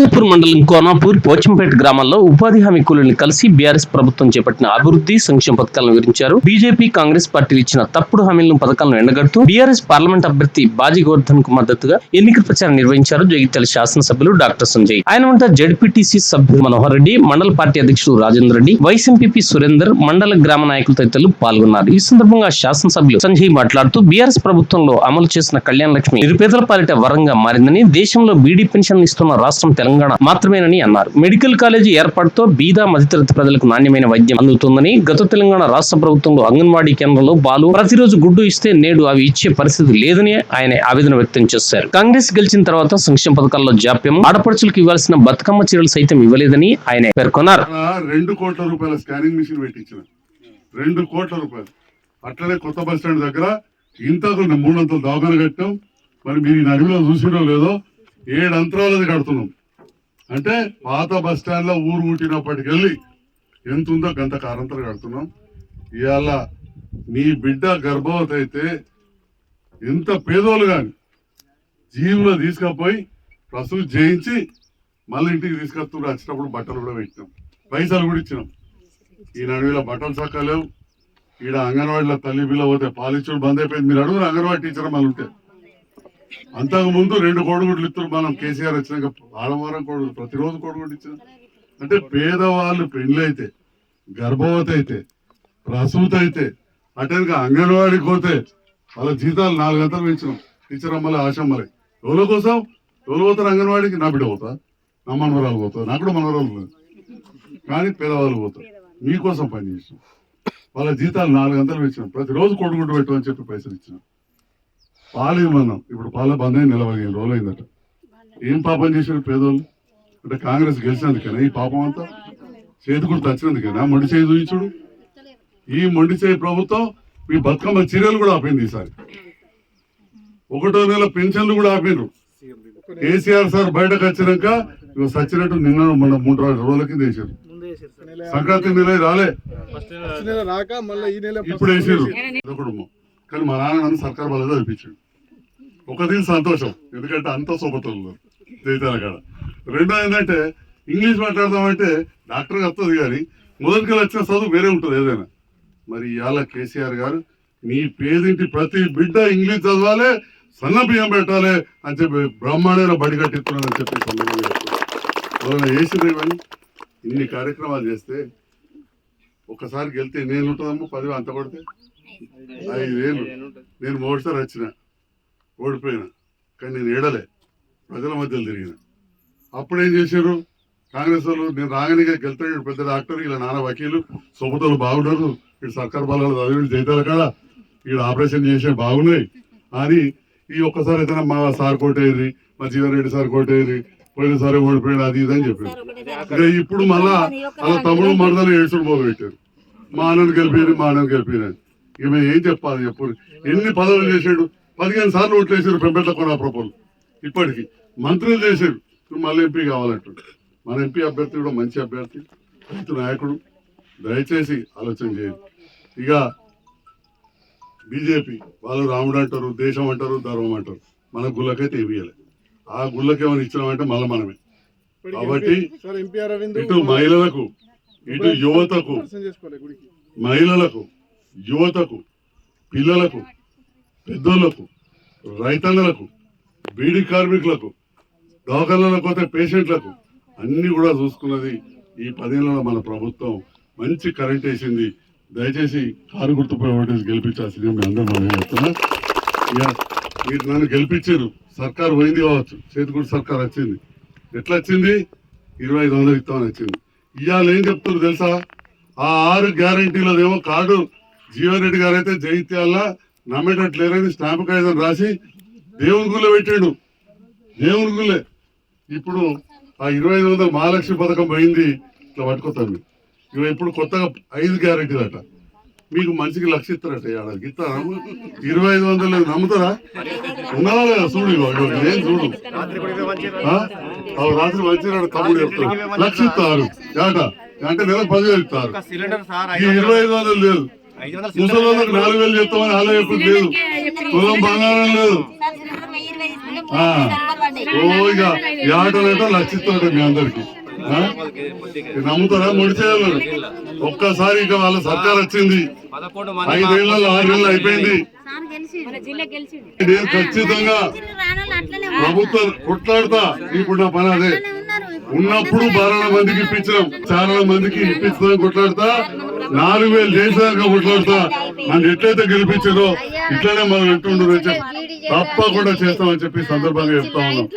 లక్ష్మీపూర్ మండలం కోనాపూర్ పోచంపేట గ్రామాల్లో ఉపాధి హామీ కూలీలను కలిసి బీఆర్ఎస్ ప్రభుత్వం చేపట్టిన అభివృద్ధి సంక్షేమ పథకాలను వివరించారు. బీజేపీ కాంగ్రెస్ పార్టీలు ఇచ్చిన తప్పుడు హామీలను పథకాలను ఎండగడుతూ బీఆర్ఎస్ పార్లమెంట్ అభ్యర్థి బాజీ గోవర్ధన్కు మద్దతుగా ఎన్నికల ప్రచారం నిర్వహించారు జగిత్యాల శాసనసభ్యులు డాక్టర్ సంజయ్. ఆయన వెంట జడ్పీటీసీ సభ్యులు మనోహర్ రెడ్డి మండల పార్టీ అధ్యక్షుడు రాజేంద్ర రెడ్డి వైఎస్ఎంపీ సురేందర్ మండల గ్రామ నాయకులు తదితరులు పాల్గొన్నారు. ఈ సందర్భంగా శాసనసభ్యులు సంజయ్ మాట్లాడుతూ బీఆర్ఎస్ ప్రభుత్వంలో అమలు చేసిన కళ్యాణ లక్ష్మి నిరుపేదల పాలిట వరంగా మారిందని దేశంలో బీడీ పెన్షన్ ఇస్తున్న రాష్ట్రం తెలంగాణ తెలంగాణ మాత్రమేనని అన్నారు. మెడికల్ కాలేజీ ఏర్పాటుతో బీదా మధ్యతరగతి ప్రజలకు నాణ్యమైన వైద్యం అందుతుందని గత తెలంగాణ రాష్ట్ర ప్రభుత్వంలో అంగన్వాడీ కేంద్రంలో బాలు ప్రతిరోజు గుడ్డు ఇస్తే నేడు అవి ఇచ్చే పరిస్థితి లేదని ఆయన ఆవేదన వ్యక్తం చేశారు. కాంగ్రెస్ గెలిచిన తర్వాత సంక్షేమ పథకాల్లో జాప్యం ఆడపడుచులకు ఇవ్వాల్సిన బతుకమ్మ చీరలు సైతం ఇవ్వలేదని ఆయన పేర్కొన్నారు. రెండు కోట్ల రూపాయల స్కానింగ్ మిషన్ పెట్టించిన. రెండు కోట్ల రూపాయలు. అట్లనే కొత్త బస్ స్టాండ్ దగ్గర ఇంత మూడు వందలు దవాఖాన కట్టాం. మరి మీరు ఈ నడిమిలో లేదో ఏడు అంతరాలది కడుతున్నాం. అంటే పాత బస్ స్టాండ్లో ఊరు ఊటినప్పటికెళ్ళి ఎంత ఉందో గంత కారంతలు కడుతున్నాం. ఇవాళ నీ బిడ్డ గర్భవతి అయితే ఎంత పేదోళ్ళు కానీ జీవులో తీసుకపోయి ప్రసూతి చేయించి మళ్ళీ ఇంటికి తీసుకొస్తున్నారు వచ్చినప్పుడు బట్టలు కూడా పెట్టినాం. పైసలు కూడా ఇచ్చినాం. ఈ నడువులో బట్టలు చక్కలేవు. ఈడ అంగన్వాడీలో తల్లి బిల్ల పోతే పాలిచ్చుడు బంద్ అయిపోయింది మీరు అడుగురు అంగన్వాడీ టీచర్ మళ్ళీ ఉంటే. అంతకు ముందు రెండు కోడిగుడ్లు ఇస్తారు మనం కేసీఆర్ వచ్చినాక ఆడవారం కోడిగుడ్లు ప్రతిరోజు కోడిగుడ్లు ఇచ్చిన అంటే పేదవాళ్ళు పెళ్ళైతే గర్భవతి అయితే ప్రసూతి అయితే అటెనక అంగన్వాడికి పోతే వాళ్ళ జీతాలు నాలుగు గంటలు పెంచినాం. టీచర్ అమ్మలే ఆశమ్మలే ఎవరి కోసం? ఎవరు పోతారు అంగన్వాడికి? నా బిడ్డ పోతా. నా మనవరాలు పోతా. నాకు కూడా మనవరాలు కానీ పేదవాళ్ళు పోతారు. మీకోసం పనిచేసాం వాళ్ళ జీతాలు నాలుగు గంటలు పెంచినాం. ప్రతిరోజు కొడుకుంటూ పెట్టమని చెప్పి పైసలు ఇచ్చినాం. పాలు ఇవ్వమన్నాం ఇప్పుడు పాల బంద్ అయి నిలబడి రోజులు అయిందట ఏం పాపం చేశారు పేదోళ్ళు? అంటే కాంగ్రెస్ గెలిచినందుకేనా? ఈ పాపం అంతా? చేతి కూడా తచ్చినందుకేనా మొండి చేయి చూయించుడు ఈ మొండి చేయి ప్రభుత్వం మీ బతుకమ్మ చీరలు కూడా ఆపింది ఈసారి. ఒకటో నెల పెన్షన్లు కూడా ఆపిండ్రు. కేసీఆర్ సార్ బయటకు వచ్చినాక ఇగో సచ్చినట్టు నిన్న మన మూడు రోజుల రోజుల కింద వేసారు సంక్రాంతి నెల రాలే. ఇప్పుడు వేసారు కుటుంబం కానీ మా నాన్న నన్ను సర్కార్ బలలో చదివించాడు ఒక సంతోషం ఎందుకంటే అంత శుభతులు జైతాల కాడ. రెండో ఏంటంటే ఇంగ్లీష్ మాట్లాడదామంటే డాక్టర్ వస్తుంది కానీ మొదటికి వచ్చిన చదువు వేరే ఉంటుంది ఏదైనా. మరి ఇవాళ కేసీఆర్ గారు నీ పేదింటి ప్రతి బిడ్డ ఇంగ్లీష్ చదవాలి సన్న బియ్యం పెట్టాలి అని చెప్పి బ్రహ్మాండైన బడి కట్టిస్తున్నాడని చెప్పి ఈ సందర్భంగా చెప్తున్నాను. ఇన్ని కార్యక్రమాలు చేస్తే ఒక్కసారి గెలితే నేను ఉంటుందమ్మా పదివే అంత కొడితే? ఐదు వేలు నేను మూడుసారి వచ్చిన. ఓడిపోయినా. కానీ నేను ఏడలే. ప్రజల మధ్యలో తిరిగిన. అప్పుడు ఏం చేశారు? కాంగ్రెస్ వాళ్ళు నేను రాగానే గెలుతాడు పెద్ద డాక్టర్ ఇలా నాన్న వకీలు సొమ్ముతలు బాగున్నారు. వీడు సర్కార్ బలాలు చదివి చేతారు కదా ఇక్కడ ఆపరేషన్ చేసే బాగున్నాయి. అని ఈ ఒక్కసారి అయితే మా సార్ కోటేరి మా జీవన్ రెడ్డి సార్ కోటేరి పోయినసారి ఓడిపోయాడు అది ఇది అని చెప్పారు ఇప్పుడు మళ్ళా అలా తమ్ముడు మరదలు ఏడ్చుడు మొదలు పెట్టారు మా అన్నను గెలిపి మా అన్నను గెలిపారు ఇక మేము ఏం చెప్పాలి చెప్పు ఎన్ని పదవులు చేశాడు? పదిహేను సార్లు ఓట్లు వేసారు పెంపెట్ల కొన ప్రభుత్వం ఇప్పటికి మంత్రులు ఇప్పుడు మళ్ళీ ఎంపీ కావాలంటాడు. మన ఎంపీ అభ్యర్థి కూడా మంచి అభ్యర్థి రైతు నాయకుడు. దయచేసి ఆలోచన చేయండి. ఇక బీజేపీ వాళ్ళు రాముడు అంటారు దేశం అంటారు ధర్మం అంటారు. మన గుళ్ళకైతే ఇవ్వలే ఆ గుళ్ళకి ఏమైనా ఇచ్చినామంటే మళ్ళీ మనమే. కాబట్టి ఇటు మహిళలకు ఇటు యువతకు మహిళలకు యువతకు పిల్లలకు పెద్దోళ్ళకు రైతన్నలకు బీడీ కార్మికులకు దవాఖానాలకు పోతే పేషెంట్లకు అన్నీ కూడా చూసుకున్నది ఈ పదేళ్ళలో మన ప్రభుత్వం. మంచి కరెంట్ వేసింది. దయచేసి కారు గుర్తుపై ఓటేసి గెలిపించాల్సింది మీ అందరూ మనం చెప్తున్నా ఇక మీరు నన్ను గెలిపించారు. సర్కారు పోయింది కావచ్చు. చేతికూడి సర్కార్ వచ్చింది. ఎట్లా వచ్చింది? ఇరవై ఐదు వందలు ఇస్తామని వచ్చింది. ఇవాళ ఏం చెప్తున్నారు తెలుసా? ఆ ఆరు గ్యారంటీలదేమో కార్డు జీవన్ రెడ్డి గారు అయితే జైత్యాల నమ్మేటట్లేరని స్టాంపు కాగితం రాసి దేవుని గుళ్ళ పెట్టాడు. దేవుని గుళ్ళే. ఇప్పుడు ఆ ఇరవై ఐదు వందల మహాలక్ష్మి పథకం పోయింది ఇట్లా పట్టుకొస్తాను ఇవి ఇప్పుడు కొత్తగా ఐదు గ్యారంటీలు అట మీకు మనిషికి లక్ష ఇస్తారట ఏడాదికి ఇస్తారా ఇరవై ఐదు వందలు నమ్ముతారా? ఉన్నారా లేదా? చూడు నేను చూడు. అవి రాత్రి మంచిగా తమ్ముడు చెప్తాడు. లక్ష ఇస్తారు. ఏట అంటే నెలకు పదివేలు ఇస్తారు. ఈ ఇరవై ఐదు వందలు లేదు. ముసలి నాలుగు వేలు చెప్తామని ఎప్పుడు లేదు. తులం బంగారం లేదు. ఆ, ఓ ఇక ఈ ఆటోలైతే లక్షిస్తాడు మీ అందరికి. నమ్ముతారా? ముడిచేయాలి ఒక్కసారి ఇక వాళ్ళ సర్కార్ వచ్చింది. ఐదేళ్ళలో ఆరేళ్ళు అయిపోయింది. మన జిల్లా గెలిచింది నేను ఖచ్చితంగా ప్రభుత్వం కొట్లాడతా. ఇప్పుడు నా పని అదే. ఉన్నప్పుడు బారాల మందికి ఇప్పించినాం చాలా మందికి ఇప్పించడం కొట్లాడతా. నాలుగు వేలు చేసేదాకా కొట్లాడతా. నన్ను ఎట్లయితే గెలిపించారో ఇట్లనే మనం అంటుండ్రు తప్పకుండా చేస్తామని చెప్పి సందర్భంగా చెప్తా ఉన్నాం.